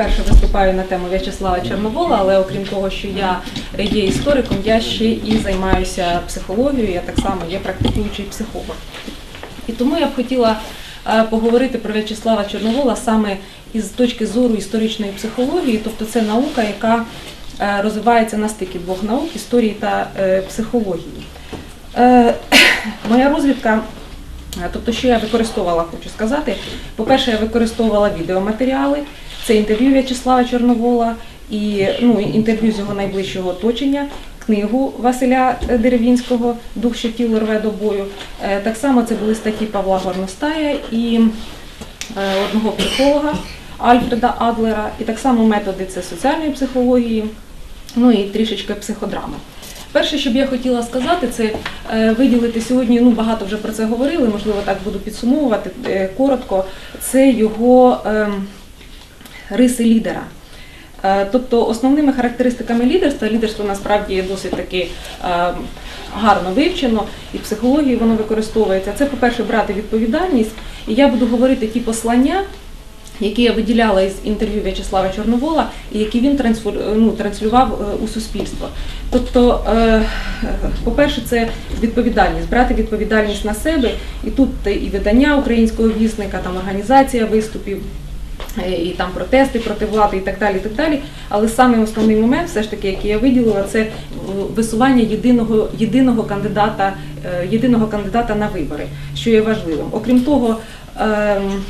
вперше виступаю на тему В'ячеслава Чорновола, але окрім того, що я є істориком, я ще і займаюся психологією, я так само є практикуючий психолог. І тому я б хотіла е, поговорити про В'ячеслава Чорновола саме із точки зору історичної психології, тобто це наука, яка е, розвивається на стикі двох наук історії та е, психології. Моя розвідка Тобто, що я використовувала, хочу сказати. По-перше, я використовувала відеоматеріали, це інтерв'ю В'ячеслава Чорновола і ну, інтерв'ю з його найближчого оточення, книгу Василя Деревінського Дух, що тіло рве до бою. Е, Так само це були статті Павла Горностая і е, одного психолога Альфреда Адлера, і так само методи це соціальної психології, ну і трішечки психодрами. Перше, що б я хотіла сказати, це е, виділити сьогодні. Ну багато вже про це говорили. Можливо, так буду підсумовувати коротко. Це його ем, риси лідера. Е, Тобто основними характеристиками лідерства, лідерство насправді досить таки е, гарно вивчено, і в психології воно використовується. Це, по-перше, брати відповідальність. І я буду говорити ті послання, які я виділяла із інтерв'ю В'ячеслава Чорновола, і які він ну, транслював е, у суспільство. Тобто, по-перше, це відповідальність, брати відповідальність на себе, і тут і видання українського вісника, там організація виступів. Е, І там протести проти влади і так далі. і так далі. Але саме основний момент, все ж таки, який я виділила, це е, висування єдиного, єдиного, кандидата, е, єдиного кандидата на вибори, що є важливим. Окрім того, ем,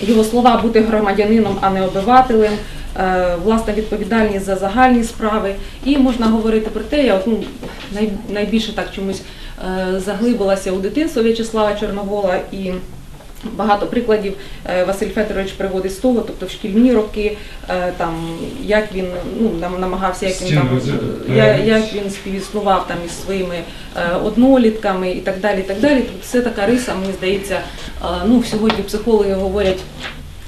його слова бути громадянином, а не обивателем, власна відповідальність за загальні справи. І можна говорити про те, я ну, найбільше так чомусь заглибилася у дитинство В'ячеслава Чорновола і. Багато прикладів е, Василь Федорович приводить з того, тобто в шкільні роки, е, там як він ну намагався, як він там як він співіснував там із своїми е, однолітками і так далі. і так далі. Тобто це така риса, мені здається, ну сьогодні психологи говорять.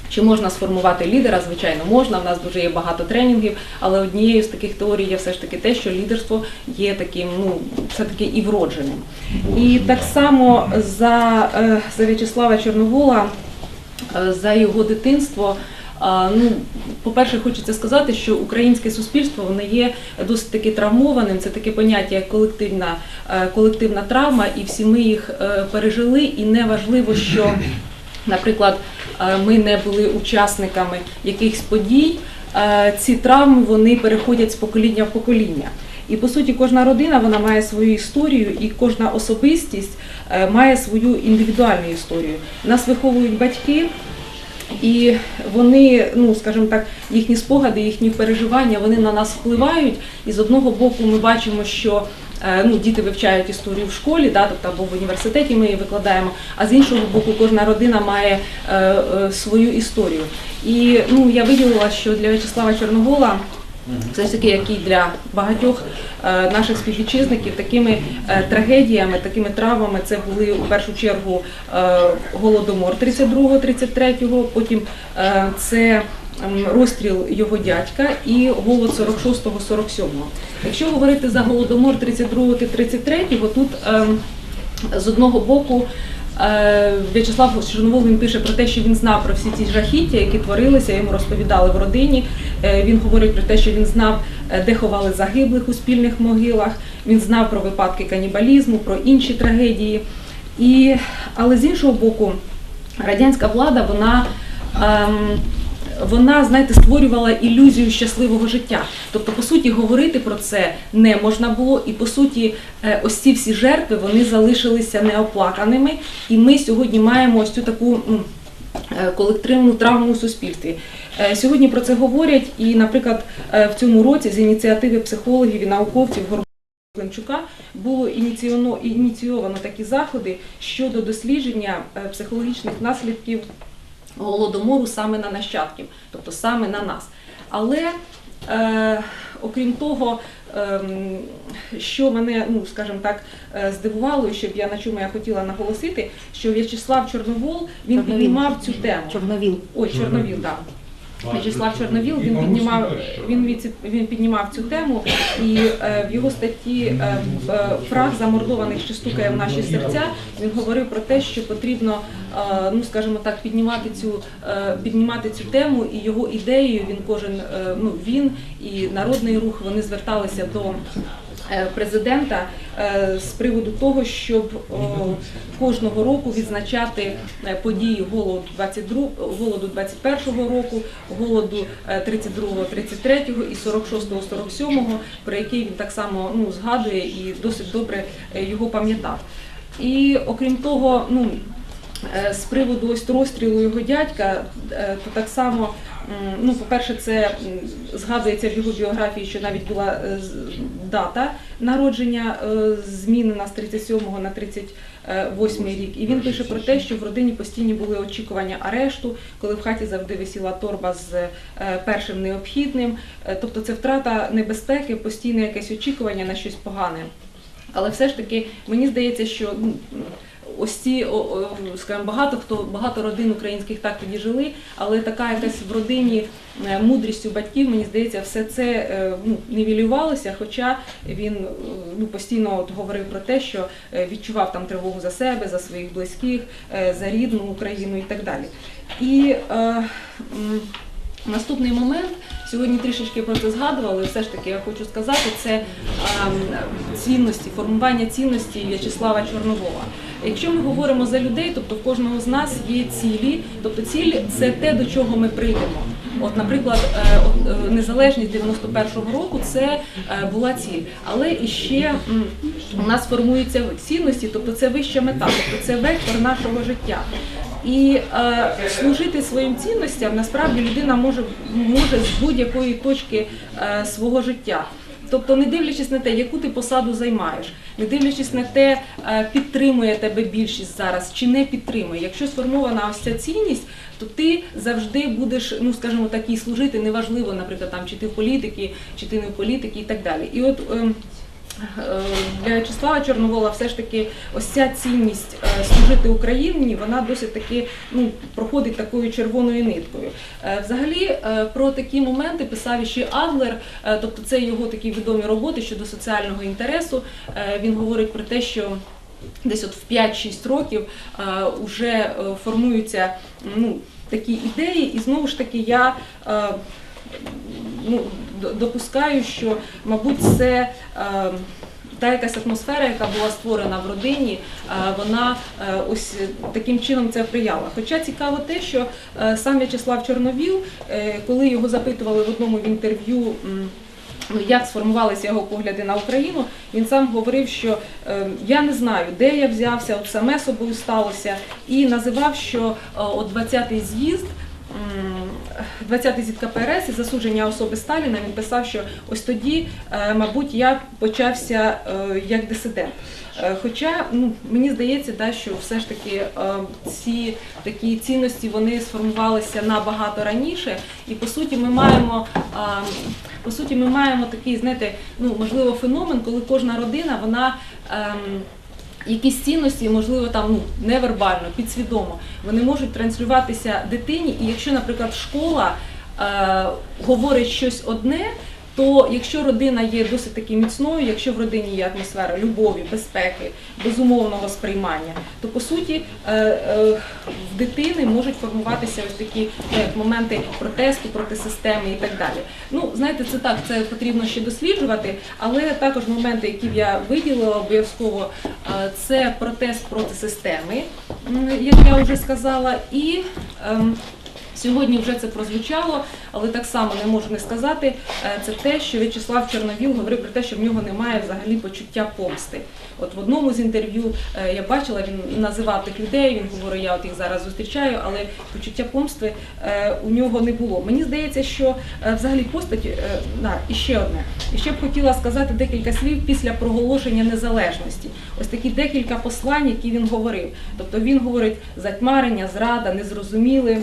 Чи можна сформувати лідера? Звичайно, можна. В нас дуже є багато тренінгів, але однією з таких теорій є все ж таки те, що лідерство є таким, ну все таки і вродженим. І так само за, е, за В'ячеслава Чорновола, е, за його дитинство. Ну, по-перше, хочеться сказати, що українське суспільство воно є досить таки травмованим. Це таке поняття як колективна, е, колективна травма, і всі ми їх е, пережили. І не важливо, що, наприклад, е, ми не були учасниками якихось подій. е, Ці травми вони переходять з покоління в покоління. І по суті, кожна родина вона має свою історію, і кожна особистість е, має свою індивідуальну історію. Нас виховують батьки, і вони, ну скажімо так, їхні спогади, їхні переживання, вони на нас впливають. І з одного боку, ми бачимо, що е, ну, діти вивчають історію в школі, да, тобто або в університеті ми її викладаємо. А з іншого боку, кожна родина має е, е, свою історію. І ну, я виділила, що для В'ячеслава Чорновола. Все ж таки, як і для багатьох е, наших співвітчизників, такими е, трагедіями, такими травмами це були у першу чергу е, голодомор 32-33, потім е, це розстріл його дядька і голод 46-47. Якщо говорити за голодомор 32-33, тут ем, з одного боку е, В'ячеслав Чорновол він пише про те, що він знав про всі ці жахіття, які творилися, йому розповідали в родині. Е, Він говорить про те, що він знав, е, де ховали загиблих у спільних могилах. Він знав про випадки канібалізму, про інші трагедії. І, але з іншого боку, радянська влада, вона. ем, вона, знаєте, створювала ілюзію щасливого життя. Тобто, по суті, говорити про це не можна було, і по суті, е, ось ці всі жертви вони залишилися неоплаканими. І ми сьогодні маємо ось цю таку е, колективну травму у суспільстві. Е, Сьогодні про це говорять, і, наприклад, в цьому році з ініціативи психологів і науковців Климчука було ініційовано, ініційовано такі заходи щодо дослідження психологічних наслідків голодомору саме на нащадків, тобто саме на нас. Але е, окрім того, е, що мене, ну скажімо так, е, здивувало, і щоб я на чому я хотіла наголосити, що В'ячеслав Чорновол він піднімав цю тему. Чорновіл. Ой, Чорновіл, так. В'ячеслав Чорновіл він піднімав він він піднімав цю тему, і е, в його статті е, е, замордованих що стукає в наші серця. Він говорив про те, що потрібно, е, ну скажімо так, піднімати цю е, піднімати цю тему, і його ідеєю він кожен е, ну він і народний рух вони зверталися до. Е, Президента е, з приводу того, щоб кожного року відзначати е, події голоду 22, голоду 21 року, голоду е, 32, 33 і 46, 47, про який він так само ну, згадує і досить добре е, його пам'ятав. І окрім того, ну е, з приводу ось розстрілу його дядька, е, то так само, ну, по-перше, це згадується в його біографії, що навіть була е, дата народження змінена з 37 на 38 рік. І він пише про те, що в родині постійні були очікування арешту, коли в хаті завжди висіла торба з е, першим необхідним. Е, Тобто це втрата небезпеки, постійне якесь очікування на щось погане. Але все ж таки мені здається, що ось ці, скажімо, багато хто багато родин українських так тоді жили, але така якась в родині е, мудрістю батьків, мені здається, все це е, ну, нівелювалося, хоча він е, ну, постійно от говорив про те, що відчував там тривогу за себе, за своїх близьких, за рідну Україну і так далі. І е, Наступний момент, сьогодні трішечки про це згадували, все ж таки я хочу сказати, це ем, цінності, формування цінності В'ячеслава Чорновола. Якщо ми говоримо за людей, тобто в кожного з нас є цілі, тобто ціль це те, до чого ми прийдемо. От, наприклад, е, е, незалежність 91-го року це е, була ціль, але іще у нас формуються цінності, тобто це вища мета, тобто це вектор нашого життя. І е, служити своїм цінностям насправді людина може, може з будь-якої точки е, свого життя. Тобто, не дивлячись на те, яку ти посаду займаєш, не дивлячись на те, е, підтримує тебе більшість зараз чи не підтримує. Якщо сформована ось ця цінність, то ти завжди будеш, ну скажімо так, і служити неважливо, наприклад, там чи ти в політики, чи ти не в політики і так далі. І от ем, для В'ячеслава Чорновола все ж таки ось ця цінність е, служити Україні, вона досить таки ну, проходить такою червоною ниткою. Е, Взагалі е, про такі моменти писав ще Адлер, е, тобто це його такі відомі роботи щодо соціального інтересу. Е, Він говорить про те, що десь от в 5-6 років вже формуються ну, такі ідеї, і знову ж таки я. е, ну, допускаю, що, мабуть, це е, та якась атмосфера, яка була створена в родині, е, вона е, ось таким чином це вприяла. Хоча цікаво те, що сам В'ячеслав Чорновіл, коли його запитували в одному в інтерв'ю. Ну, як сформувалися його погляди на Україну, він сам говорив, що я не знаю, де я взявся, от саме собою сталося, і називав, що от 20-й з'їзд. М, 20-й з'їзд КПРС і засудження особи Сталіна він писав, що ось тоді, е, мабуть, я почався е, як дисидент. Е, Хоча ну, мені здається, да, що все ж таки ці такі цінності вони сформувалися набагато раніше, і по суті ми маємо. По суті, ми маємо такий, знаєте, ну можливо, феномен, коли кожна родина вона. ем, Якісь цінності, можливо, там ну невербально, підсвідомо, вони можуть транслюватися дитині. І якщо, наприклад, школа е, говорить щось одне, то якщо родина є досить таки міцною, якщо в родині є атмосфера любові, безпеки, безумовного сприймання, то по суті е, е, в дитини можуть формуватися ось такі е, моменти протесту проти системи і так далі. Ну, знаєте, це так, це потрібно ще досліджувати, але також моменти, які б я виділила обов'язково, це протест проти системи, як я вже сказала, і ем, Сьогодні вже це прозвучало, але так само не можу не сказати. е, Це те, що В'ячеслав Чорновіл говорив про те, що в нього немає взагалі почуття помсти. От в одному з інтерв'ю е, я бачила, він називав тих людей. Він говорив, я от їх зараз зустрічаю, але почуття помсти е, у нього не було. Мені здається, що взагалі постать да, і ще одне. І ще б хотіла сказати декілька слів після проголошення незалежності. Ось такі декілька послань, які він говорив. Тобто він говорить затьмарення, зрада, незрозуміли.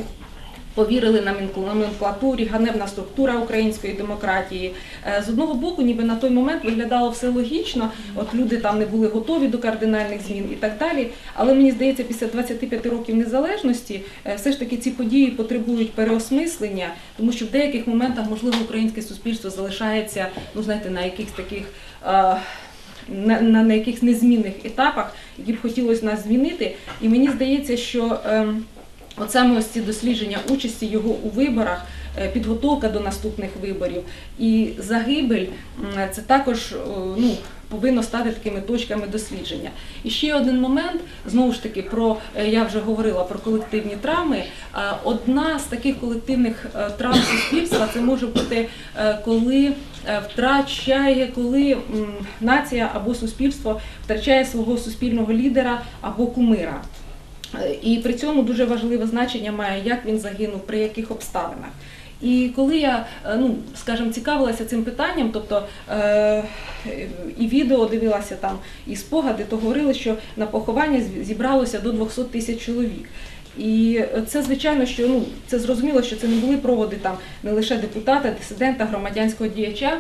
Повірили номенклу- номенклатурі, ганебна структура української демократії. Е, З одного боку, ніби на той момент виглядало все логічно, от люди там не були готові до кардинальних змін і так далі. Але мені здається, після 25 років незалежності е, все ж таки ці події потребують переосмислення, тому що в деяких моментах, можливо, українське суспільство залишається, ну знаєте, на якихось таких. е, На, на, на якихось незмінних етапах, які б хотілося нас змінити. І мені здається, що ем, От саме ось ці дослідження участі його у виборах, е, підготовка до наступних виборів і загибель це також е, ну, повинно стати такими точками дослідження. І ще один момент, знову ж таки, про е, я вже говорила про колективні травми. Одна з таких колективних травм суспільства це може бути, коли втрачає, коли нація або суспільство втрачає свого суспільного лідера або кумира. І при цьому дуже важливе значення має, як він загинув, при яких обставинах. І коли я, е, ну скажімо, цікавилася цим питанням, тобто е, і відео дивилася там, і спогади, то говорили, що на поховання зібралося до 200 тисяч чоловік. І це звичайно, що ну це зрозуміло, що це не були проводи там не лише депутата, дисидента, громадянського діяча,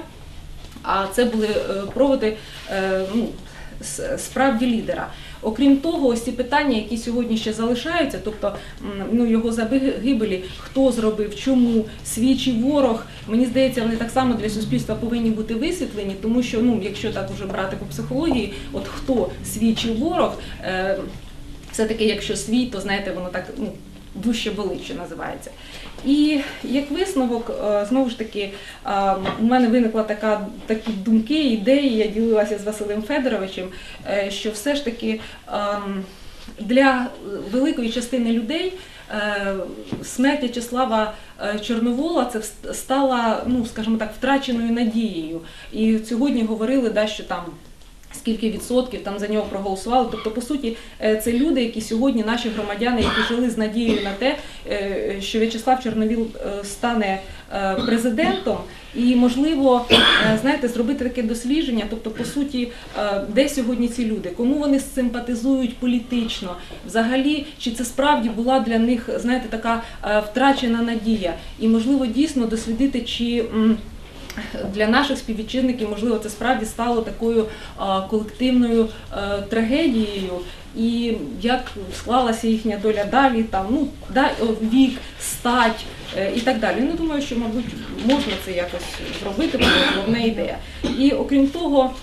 а це були е, проводи е, ну, справді лідера. Окрім того, ось ці питання, які сьогодні ще залишаються, тобто ну, його загибелі, хто зробив, чому, свій чи ворог, мені здається, вони так само для суспільства повинні бути висвітлені, тому що, ну, якщо так уже брати по психології, от хто свій чи ворог, е, все-таки, якщо свій, то знаєте, воно так ну, дужче болить, що називається. І як висновок, е, знову ж таки, е, у мене виникла така такі думки, ідеї. Я ділилася з Василем Федоровичем, е, що все ж таки ем, для великої частини людей. е, Смерть В'ячеслава Чорновола це стала, ну скажімо так, втраченою надією. І сьогодні говорили, да, що там скільки відсотків там за нього проголосували. Тобто, по суті, е, це люди, які сьогодні наші громадяни, які жили з надією на те, е, що В'ячеслав Чорновіл е, стане президентом, і можливо, знаєте, зробити таке дослідження. Тобто, по суті, де сьогодні ці люди, кому вони симпатизують політично, взагалі, чи це справді була для них, знаєте, така втрачена надія, і можливо дійсно дослідити, чи. Для наших співвітчизників, можливо, це справді стало такою колективною е, трагедією, і як склалася їхня доля далі, там ну да, вік, стать е, і так далі. Ну думаю, що мабуть можна це якось зробити, бо це головна ідея. І окрім того,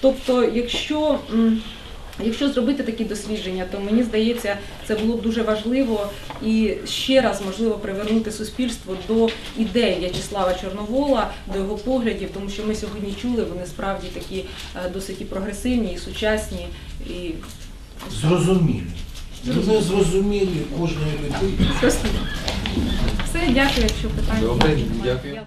тобто, якщо Якщо зробити такі дослідження, то мені здається, це було б дуже важливо і ще раз можливо привернути суспільство до ідей В'ячеслава Чорновола, до його поглядів, тому що ми сьогодні чули, вони справді такі е, досить і прогресивні, і сучасні, і Зрозумілі. Вони зрозумілі кожної людини. все, дякую, якщо питання. Добре. Дякую.